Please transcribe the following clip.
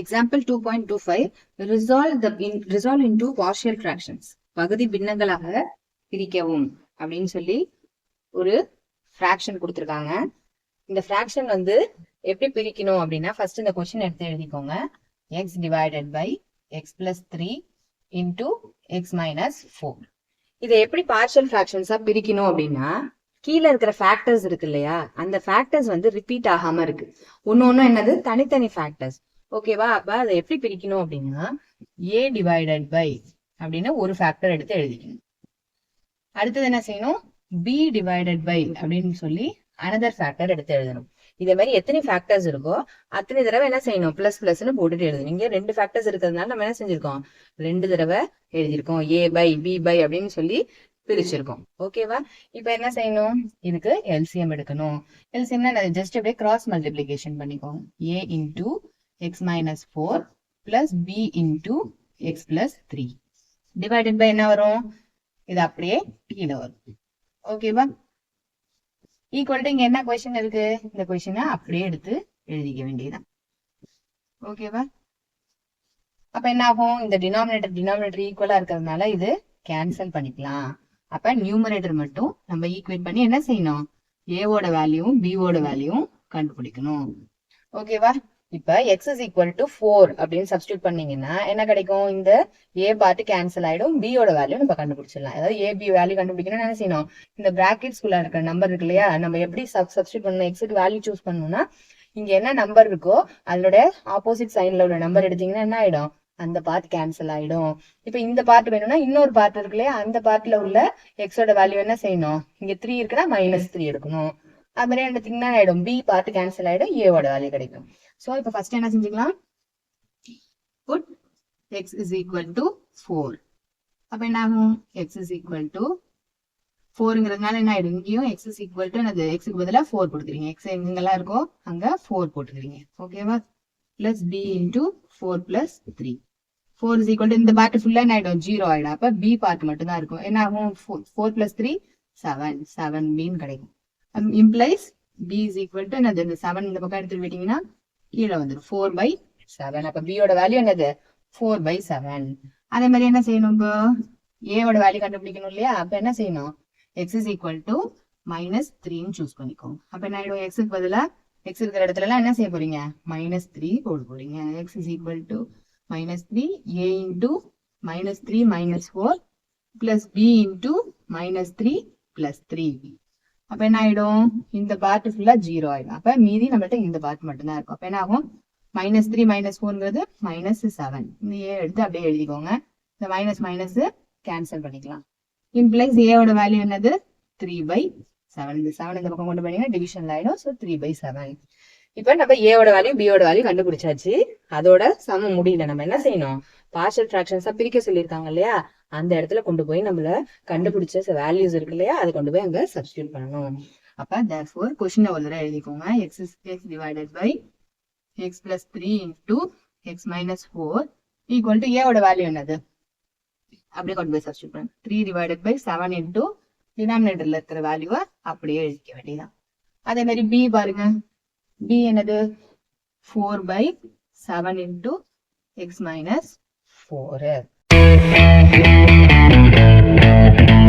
Example 2.25 resolve the resolve into partial fractions. பகுதி பின்னங்களாக பிரிக்கவும் அப்படின்னு சொல்லி ஒரு ஃப்ராக்ஷன் கொடுத்துருக்காங்க. இந்த ஃப்ராக்ஷன் வந்து எப்படி பிரிக்கணும் அப்படின்னா ஃபர்ஸ்ட் இந்த கொஸ்டின் எடுத்து எழுதிக்கோங்க. X divided by x plus three into x minus four இதை எப்படி பார்ஷியல் fractions பிரிக்கணும் அப்படின்னா கீழே இருக்கிற ஃபேக்டர்ஸ் இருக்கு இல்லையா? அந்த ஃபேக்டர்ஸ் வந்து ரிப்பீட் ஆகாம இருக்கு. ஒன்னு ஒன்னும் என்னது? தனித்தனி ஃபேக்டர்ஸ் ஓகேவா அப்ப அதை எப்படி பிரிக்கணும் அப்படின்னா ஏ டிவைடட் பை அப்படின்னு ஒரு ஃபேக்டர் எடுத்து எழுதிக்கணும். அடுத்தது என்ன செய்யணும்? பி டிவைடட் பை அப்படின்னு சொல்லி அனதர் ஃபேக்டர் எடுத்து எழுதணும். இதே மாதிரி எத்தனை ஃபேக்டர்ஸ் இருக்கோ அத்தனை தடவை என்ன செய்யணும்? பிளஸ் பிளஸ்னு போட்டுட்டு எழுதணும். இங்கே ரெண்டு ஃபேக்டர்ஸ் இருக்கிறதுனால நம்ம என்ன செஞ்சிருக்கோம்? ரெண்டு தடவை எழுதியிருக்கோம். ஏ பை பி பை அப்படின்னு சொல்லி பிரிச்சிருக்கோம். ஓகேவா இப்ப என்ன செய்யணும்? இதுக்கு எல்சிஎம் எடுக்கணும். எல்சிஎம்னா ஜஸ்ட் அப்படியே கிராஸ் மல்டிப்ளிகேஷன் பண்ணிக்கோங்க. A into x minus four plus B into x plus three divided by என்ன வரும்? இது அப்படியே கீழே வரும். ஓகேவா ஈக்குவல் டு இங்க என்ன கொஸ்டின் இருக்கு? இந்த கொஸ்டினை அப்படியே எடுத்து எழுதிக்க வேண்டியதுதான். ஓகேவா அப்ப என்ன ஆகும்? இந்த டினாமினேட்டர் டினாமினேட்டர் ஈக்குவலா இருக்கிறதுனால இது கேன்சல் பண்ணிக்கலாம். அப்ப நியூமரேட்டர் மட்டும் நம்ம ஈக்குவேட் பண்ணி என்ன செய்யணும்? ஏவோட வேல்யூவும் பிஓட வேல்யூவும் கண்டுபிடிக்கணும். ஓகேவா இப்ப x is equal to four அப்படின்னு சப்ஸ்டியூட் பண்ணீங்கன்னா என்ன கிடைக்கும்? இந்த ஏ பார்ட்டு கேன்சல் ஆயிடும். பியோட வேல்யூ நம்ம கண்டுபிடிச்சிடலாம். அதாவது ஏ பி வேல்யூ கண்டுபிடிக்கணும்னு என்ன செய்யணும் இந்த பிராக்கெட்ஸ்குள்ள இருக்கிற நம்பர் இருக்கு இல்லையா? நம்ம எப்படி சப்ஸ்டியூட் பண்ணணும்? எக்ஸுக்கு வேல்யூ சூஸ் பண்ணணும்னா இங்க என்ன நம்பர் இருக்கோ அதோட ஆப்போசிட் சைன்ல உள்ள நம்பர் எடுத்தீங்கன்னா என்ன ஆயிடும்? அந்த பார்ட் கேன்சல் ஆயிடும். இப்ப இந்த பார்ட் வேணும்னா இன்னொரு பார்ட் இருக்கு இல்லையா? அந்த பார்ட்ல உள்ள எக்ஸோட வேல்யூ என்ன செய்யணும்? இங்க த்ரீ இருக்குன்னா மைனஸ் த்ரீ எடுக்கணும். அது மாதிரி எடுத்தீங்கன்னா ஆயிடும். பி பார்ட் கேன்சல் ஆயிடும். ஏவோட வேல்யூ கிடைக்கும். சோ இப்ப ஃபர்ஸ்ட் என்ன செஞ்சுக்கலாம்? Put x is equal to four அப்ப என்ன ஆகும்? எக்ஸ் இஸ் ஈக்குவல் டு ஃபோருங்கிறதுனால என்ன ஆயிடும்? இங்கேயும் எக்ஸ் இஸ் ஈக்குவல் டு எனது எக்ஸுக்கு பதிலாக ஃபோர் கொடுத்துருங்க எக்ஸ் எங்கெல்லாம் இருக்கோ அங்க ஃபோர் போட்டுக்கிறீங்க. ஓகேவா plus B into four plus three four is equal to இந்த பார்ட் ஃபுல்லா என்ன ஆயிடும்? ஜீரோ ஆயிடும். அப்ப பி பார்ட் மட்டும்தான் இருக்கும். என்ன ஆகும்? Four plus three seven seven பின்னு கிடைக்கும். Implies B is equal to என்னது? இந்த செவன் இந்த பக்கம் எடுத்துட்டு போயிட்டீங்கன்னா கீழே வந்துடும் ஃபோர் பை செவன் அப்ப பியோட வேல்யூ என்னது? ஃபோர் பை செவன் அதே மாதிரி என்ன செய்யணும் இப்போ? ஏவோட வேல்யூ கண்டுபிடிக்கணும் இல்லையா? அப்ப என்ன செய்யணும்? X is equal to minus த்ரீன்னு சூஸ் பண்ணிக்கோங்க. அப்ப என்ன ஆயிடும்? எக்ஸுக்கு பதிலா எக்ஸ் இருக்கிற இடத்துல எல்லாம் என்ன செய்ய போறீங்க? மைனஸ் த்ரீ போட போறீங்க. X is equal to minus three A into minus three minus four plus B into minus three plus three அப்ப என்ன ஆயிடும்? இந்த பார்ட் ஃபுல்லா ஜீரோ ஆயிடும். அப்ப மீதி நம்மள்ட்ட இந்த பார்ட் மட்டும்தான் இருக்கும். அப்ப என்ன ஆகும்? மைனஸ் த்ரீ மைனஸ் ஃபோர்ங்கிறது மைனஸ் செவன் இந்த ஏ எடுத்து அப்படியே எழுதிக்கோங்க. இந்த மைனஸ் மைனஸ் கேன்சல் பண்ணிக்கலாம். இம்ப்ளைஸ் ஏவோட வேல்யூ என்னது? த்ரீ பை செவன் இந்த செவன் இந்த பக்கம் கொண்டு போனீங்கன்னா டிவிஷன்ல ஆயிடும். ஸோ த்ரீ பை செவன் இப்போ நம்ம ஏவோட வேல்யூ பியோட வேல்யூ கண்டுபிடிச்சாச்சு. அதோட சம முடியல. நம்ம என்ன செய்யணும்? பார்ஷல் ஃபிராக்ஷன்ஸா பிரிக்க சொல்லியிருக்காங்க இல்லையா? அந்த இடத்துல கொண்டு போய் நம்மள கண்டுபிடிச்ச வேல்யூஸ் இருக்கு இல்லையா? அதை கொண்டு போய் அங்க சப்ஸ்டியூட் பண்ணணும். அப்ப தேர்ஃபோர் கொஸ்டின் ஒரு தடவை எழுதிக்கோங்க. X is x divided by x plus three into x minus four equal to ஏவோட வேல்யூ என்னது? அப்படியே கொண்டு போய் சப்ஸ்டியூட் பண்ணுங்க three divided by seven into டினாமினேட்டர்ல இருக்கிற வேல்யூவை அப்படியே எழுதிக்க வேண்டியதான் அதே மாதிரி பி பாருங்க. பி என்னது? Four by seven into x minus four Thank you.